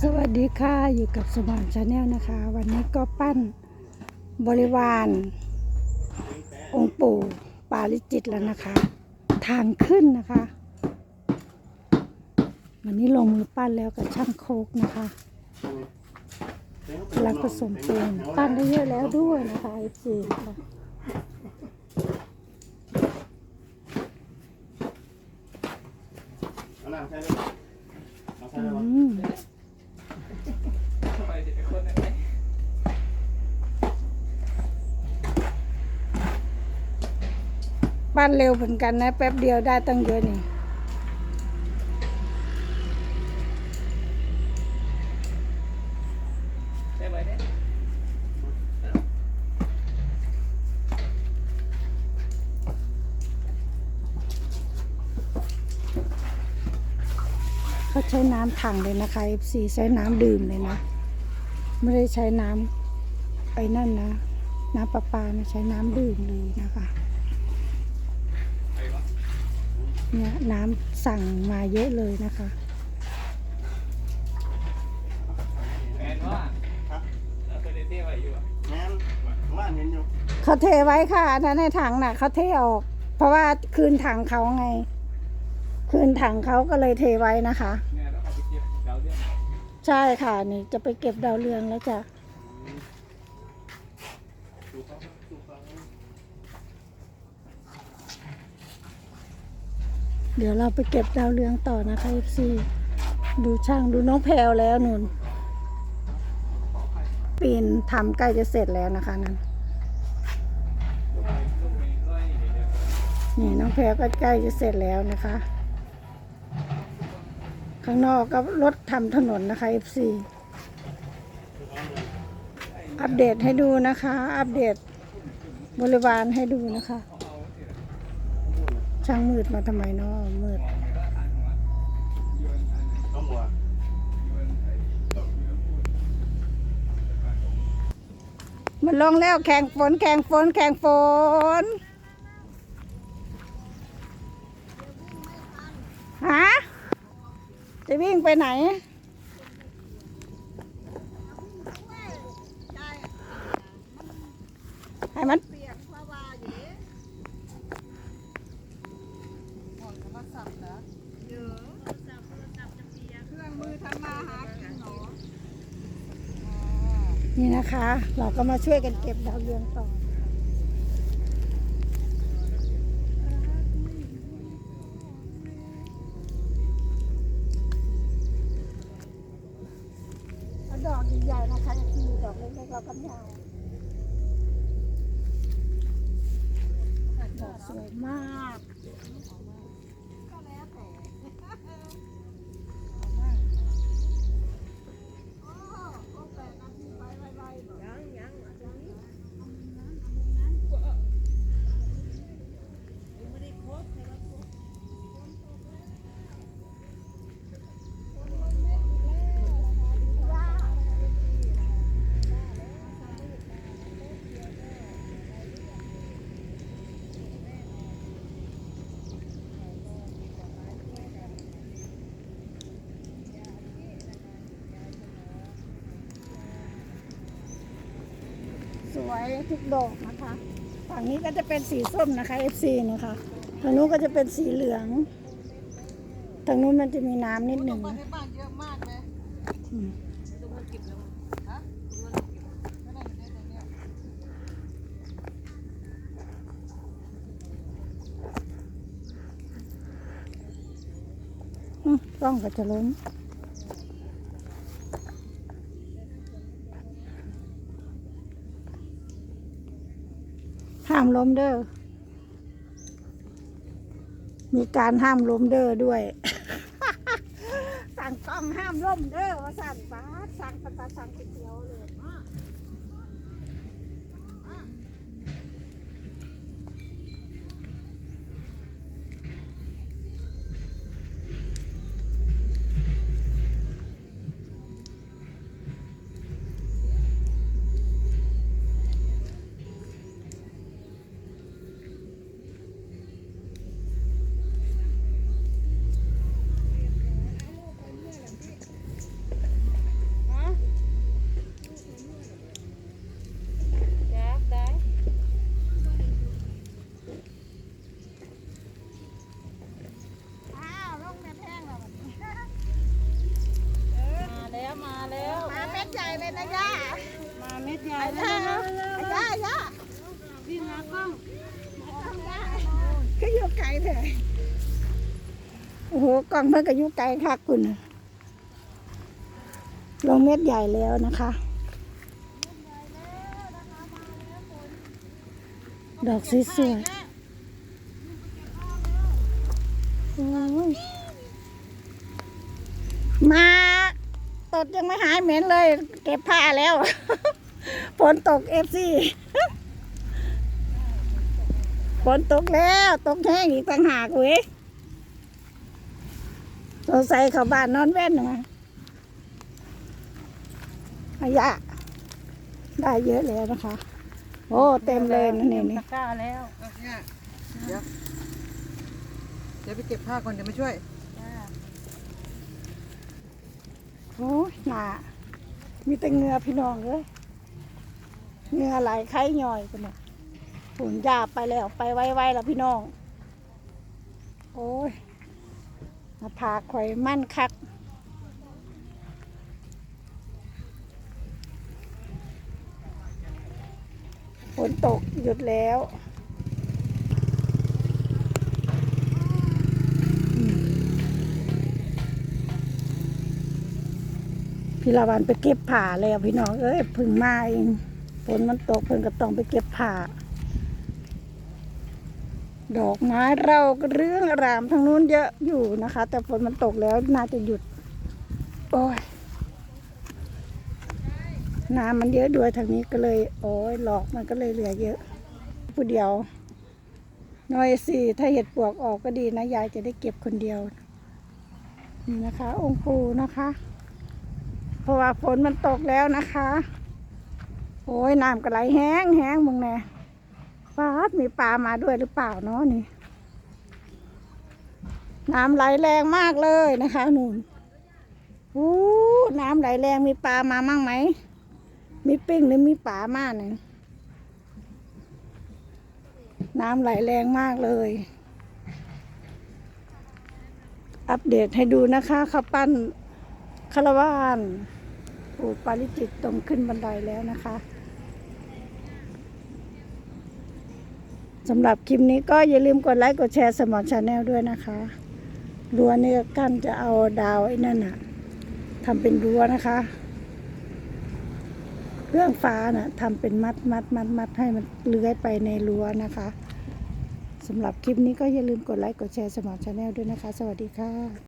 สวัสดีค่ะอยู่กับสมอนชาแนลนะคะ วันนี้ก็ปั้นบริวาร องค์ปู่ปาริจิตแล้วนะคะ ทางขึ้นนะคะ วันนี้ลงมือปั้นแล้วกับช่างโคกนะคะกำลังผสมปูนปั้นได้เยอะแล้วด้วยนะคะไอซีนะคะ เอาน้ำใส่เลยเอาใส่ อื เลย ม ไปสิเป็นคนได้ไหม ปั้นเร็วเหมือนกันนะ แป๊บเดียวได้ตั้งเยอะนี่เนี่ยเขาใช้น้ำถังเลยนะคะ FC ใช้น้ำดื่มเลยนะ ไม่ได้ใช้น้ำไอ้นั่นนะ น้ำประปานะใช้น้ำดื่มเลยนะคะ ไปวะ เนี่ยน้ำสั่งมาเยอะเลยนะคะแมนว่าเราเคยได้เที่ยวไปอยู่อะแม่นว่านเห็นอยู่เขาเทไว้ค่ะอันนั้นในถังน่ะเขาเทออก เพราะว่าคืนถังเขาไง คืนถังเขาก็เลยเทไว้นะคะเนี่ยแล้วเอาไปเก็บดาวเรื่องใช่ค่ะนี่จะไปเก็บดาวเรืองแล้วจ้ะ ดู เดี๋ยวเราไปเก็บดาวเรืองต่อนะคะ FC ดูช่างดูน้องแพลวแล้วนุ่นปีนทำใกล้จะเสร็จแล้วนะคะนั่นนี่น้องแพรก็ใกล้จะเสร็จแล้วนะคะ ข้างนอกก็รถทำถนนนะคะ FC อัปเดตให้ดูนะคะ อัปเดตบริวารให้ดูนะคะ ช่างมืดมาทำไมเนาะมืดมันลงแล้วแข่งฝนแข่งฝนแข่งฝนฮะจะวิ่งไปไหนให้มัน เปียกเพราะว่าเย่หอนโทรศัพท์เหรอเยอะโทรศัพท์โทรศัพท์จะเปียกเครื่องมือทำมาหากินเหรออ๋อ นะคะ เราก็มาช่วยกันเก็บดาวเรืองต่อดอกใหญ่ๆนะคะจะทีดอกเล็กๆเราก็ไม่เอาดอกสวยมากแล้วแต่โอ้โอ้แปดนาทีไปไวๆบอกยังยังอันนี้ยังไม่ได้ครบแต่ว่าครบ สวย ทุกดอกนะคะ ฝั่งนี้ก็จะเป็นสีส้มนะคะ FC นะคะทางนู้นก็จะเป็นสีเหลือง ทางนู้นมันจะมีน้ำนิดหนึ่งนะบ้านเยอะมากเลยอืมกล้องก็จะล้ม ห้ามล้มเด้อ มีการห้ามล้มเด้อด้วย สั่งกล้องห้ามล้มเด้อว่าสั่งป้าดสั่งปตาสั่งก๋วยเตี๋ยวเลย ใหญ่ย่าย่าย่าพี่มากล้องก็อยู่ไกลเถอะโอ้โหกล้องเพิ่งกับยุไกลคักคุณลงเม็ดใหญ่แล้วนะคะ ดอกสวยๆโอ้ยมาตดยังไม่หายเหม็นเลย เก็บผ้าแล้ว ฝนตกเอฟซีฝนตกแล้ว ตกแห้งอีกต่างหากเว้ยสงสัยเขาบ้านนอนแว่นมาอายะ ได้เยอะแล้วนะคะ โอ้เต็มเลยนะนี่นี่ตะกร้าแล้วอะเนี่ยเดี๋ยวเดี๋ยวไปเก็บผ้าก่อนเดี๋ยวมาช่วย โอ้ยหนามีแต่เหงือพี่น้องเลย เหงือไหลไข้ย่อยกันหมดฝุ่นยาไปแล้วไปไวๆแล้วพี่น้อง โอ้ยมาพาข่อยมั่นคักฝนตกหยุดแล้วพี่ละวันไปเก็บผ่าแล้วพี่น้องเอ้ยพึ่งมาเอง นมันตกเพิ่งก็ต้องไปเก็บผ่าดอกไม้เราก็เรื่องรามทางนู้นเยอะอยู่นะคะ แต่ฝนมันตกแล้วน่าจะหยุด โอ้ยน้ำมันเยอะด้วยทางนี้ก็เลย โอ้ยหลอกมันก็เลยเหลือเยอะ ผู้เดียวน้อยสิถ้าเห็ดปวกออกก็ดีนะ ยายจะได้เก็บคนเดียว นี่นะคะ องค์ปูนะคะ เพราะว่าฝนมันตกแล้วนะคะ โอ้ยน้ำก็ไหลแห้งแห้งมึงแน่ฟ้าดมีปลามาด้วยหรือเปล่าเนาะนี่ น้ำไหลแรงมากเลยนะคะหนุนอู้น้ำไหลแรงมีปลามามั่งไหม มีปิ้งหรือมีป่ามาเนี่ยน้ำไหลแรงมากเลย อัปเดตให้ดูนะคะข้าปั้นคารวานปู่ปาริจิตตรงขึ้นบันไดแล้วนะคะ สำหรับคลิปนี้ก็อย่าลืมกดไลค์กดแชร์สมอนชาแนลด้วยนะคะรั้วเนี่กั้นจะเอาดาวไอ้นั่นน่ะทำเป็นรั้วนะคะ เรื่องฟ้าน่ะทำเป็นมัดมัดมัดมัดให้มันเลื้อยไปในรั้วนะคะสำหรับคลิปนี้ก็อย่าลืมกดไลค์กดแชร์สมองชาแนลด้วยนะคะ สวัสดีค่ะ